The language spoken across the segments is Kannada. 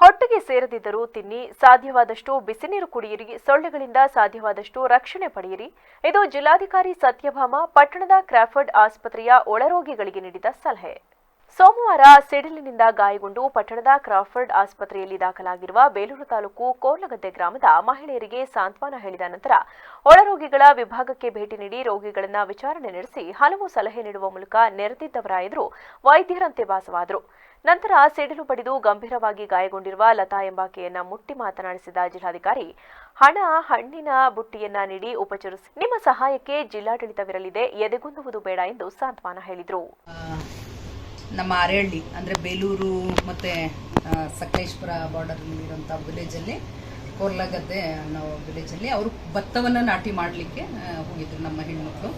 ಹೊಟ್ಟೆಗೆ ಸೇರದಿದ್ದರೂ ತಿನ್ನಿ, ಸಾಧ್ಯವಾದಷ್ಟು ಬಿಸಿನೀರು ಕುಡಿಯಿರಿ, ಸೊಳ್ಳೆಗಳಿಂದ ಸಾಧ್ಯವಾದಷ್ಟು ರಕ್ಷಣೆ ಪಡೆಯಿರಿ. ಇದು ಜಿಲ್ಲಾಧಿಕಾರಿ ಸತ್ಯಭಾಮ, ಪಟ್ಟಣದ ಕ್ರಾಫರ್ಡ್ ಆಸ್ಪತ್ರೆಯ ಒಳರೋಗಿಗಳಿಗೆ ನೀಡಿದ ಸಲಹೆ. ಸೋಮವಾರ ಸಿಡಿಲಿನಿಂದ ಗಾಯಗೊಂಡು ಪಟ್ಟಣದ ಕ್ರಾಫರ್ಡ್ ಆಸ್ಪತ್ರೆಯಲ್ಲಿ ದಾಖಲಾಗಿರುವ ಬೇಲೂರು ತಾಲೂಕು ಕೋರ್ಲಗದ್ದೆ ಗ್ರಾಮದ ಮಹಿಳೆಯರಿಗೆ ಸಾಂತ್ವನ ಹೇಳಿದ ನಂತರ ಒಳರೋಗಿಗಳ ವಿಭಾಗಕ್ಕೆ ಭೇಟಿ ನೀಡಿ ರೋಗಿಗಳನ್ನು ವಿಚಾರಣೆ ನಡೆಸಿ ಹಲವು ಸಲಹೆ ನೀಡುವ ಮೂಲಕ ನೆರೆದಿದ್ದವರ ಎದುರು ವೈದ್ಯರಂತೆ ಭಾಸವಾದರು ನಂತರ ಸಿಡಿಲು ಬಡಿದು ಗಂಭೀರವಾಗಿ ಗಾಯಗೊಂಡಿರುವ ಲತಾ ಎಂಬಾಕೆಯನ್ನ ಮುಟ್ಟಿ ಮಾತನಾಡಿಸಿದ ಜಿಲ್ಲಾಧಿಕಾರಿ, ಹಣ, ಹಣ್ಣಿನ ಬುಟ್ಟಿಯನ್ನ ನೀಡಿ ಉಪಚರಿಸಿ, ನಿಮ್ಮ ಸಹಾಯಕ್ಕೆ ಜಿಲ್ಲಾಡಳಿತವಿರಲಿದೆ, ಎದೆಗುಂದುವುದು ಬೇಡ ಎಂದು ಸಾಂತ್ವನ ಹೇಳಿದರು. ನಮ್ಮ ಅರೆಹಳ್ಳಿ ಅಂದರೆ ಬೇಲೂರು ಮತ್ತು ಸಕಲೇಶ್ಪುರ ಬಾರ್ಡರ್ನಲ್ಲಿರುವಂಥ ವಿಲೇಜಲ್ಲಿ ಕೋರ್ಲಗದ್ದೆ ಅನ್ನೋ ವಿಲೇಜಲ್ಲಿ ಅವರು ಭತ್ತವನ್ನು ನಾಟಿ ಮಾಡಲಿಕ್ಕೆ ಹೋಗಿದ್ರು ನಮ್ಮ ಹೆಣ್ಮಕ್ಳು.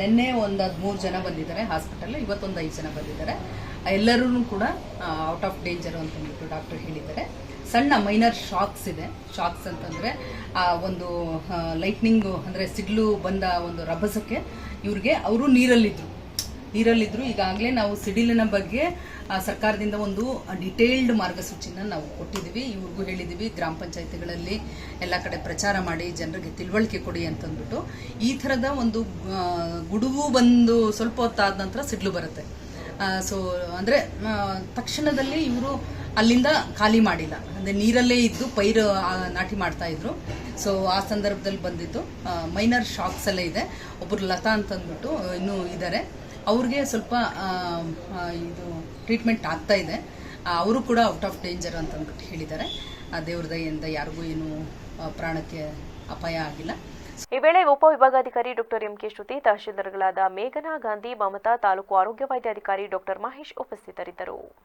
ನಿನ್ನೆ ಒಂದು ಹದಿಮೂರು ಜನ ಬಂದಿದ್ದಾರೆ ಹಾಸ್ಪಿಟಲ್ ಇವತ್ತೊಂದು ಐದು ಜನ ಬಂದಿದ್ದಾರೆ. ಎಲ್ಲರೂ ಕೂಡ ಔಟ್ ಆಫ್ ಡೇಂಜರ್ ಅಂತ ಅಂದ್ಬಿಟ್ಟು ಡಾಕ್ಟರ್ ಹೇಳಿದ್ದಾರೆ. ಸಣ್ಣ ಮೈನರ್ ಶಾಕ್ಸ್ ಇದೆ. ಶಾಕ್ಸ್ ಅಂತಂದರೆ ಒಂದು ಲೈಟ್ನಿಂಗು ಅಂದರೆ ಸಿಡ್ಲು ಬಂದ ಒಂದು ರಭಸಕ್ಕೆ ಇವ್ರಿಗೆ ಅವರು ನೀರಲ್ಲಿದ್ದರು ನೀರಲ್ಲಿದ್ದರು ಈಗಾಗಲೇ ನಾವು ಸಿಡಿಲಿನ ಬಗ್ಗೆ ಸರ್ಕಾರದಿಂದ ಒಂದು ಡಿಟೇಲ್ಡ್ ಮಾರ್ಗಸೂಚಿನ ನಾವು ಕೊಟ್ಟಿದ್ದೀವಿ. ಇವ್ರಿಗೂ ಹೇಳಿದ್ದೀವಿ, ಗ್ರಾಮ ಪಂಚಾಯತಿಗಳಲ್ಲಿ ಎಲ್ಲ ಕಡೆ ಪ್ರಚಾರ ಮಾಡಿ ಜನರಿಗೆ ತಿಳುವಳಿಕೆ ಕೊಡಿ ಅಂತಂದ್ಬಿಟ್ಟು ಈ ಥರದ ಒಂದು ಗುಡುವು ಬಂದು ಸ್ವಲ್ಪ ಹೊತ್ತಾದ ನಂತರ ಸಿಡ್ಲು ಬರುತ್ತೆ. ಸೊ ಅಂದರೆ ತಕ್ಷಣದಲ್ಲಿ ಇವರು ಅಲ್ಲಿಂದ ಖಾಲಿ ಮಾಡಿಲ್ಲ. ಅಂದರೆ ನೀರಲ್ಲೇ ಇದ್ದು ಪೈರು ನಾಟಿ ಮಾಡ್ತಾ ಇದ್ರು. ಸೊ ಆ ಸಂದರ್ಭದಲ್ಲಿ ಬಂದಿದ್ದು ಮೈನರ್ ಶಾಕ್ಸ್ ಎಲ್ಲ ಇದೆ. ಒಬ್ಬರು ಲತಾ ಅಂತಂದ್ಬಿಟ್ಟು ಇನ್ನೂ ಇದ್ದಾರೆ ಅವ್ರಿಗೆ ಸ್ವಲ್ಪ ಇದು ಟ್ರೀಟ್ಮೆಂಟ್ ಆಗ್ತಾ ಇದೆ. ಅವರು ಕೂಡ ಔಟ್ ಆಫ್ ಡೇಂಜರ್ ಅಂತ ಅಂದ್ಬಿಟ್ಟು ಹೇಳಿದ್ದಾರೆ. ದೇವ್ರ ದಯೆಯಿಂದ ಯಾರಿಗೂ ಏನು ಪ್ರಾಣಕ್ಕೆ ಅಪಾಯ ಆಗಿಲ್ಲ. ಈ ವೇಳೆ ಉಪವಿಭಾಗಾಧಿಕಾರಿ ಡಾಕ್ಟರ್ ಎಂಕೆ ಶ್ರುತಿ, ತಹಶೀಲ್ದಾರ್ಗಳಾದ ಮೇಘನಾ ಗಾಂಧಿ, ಮಮತಾ ತಾಲೂಕು ಆರೋಗ್ಯ ವೈದ್ಯಾಧಿಕಾರಿ ಡಾಕ್ಟರ್ ಮಹೇಶ್ ಉಪಸ್ಥಿತರಿದ್ದರು.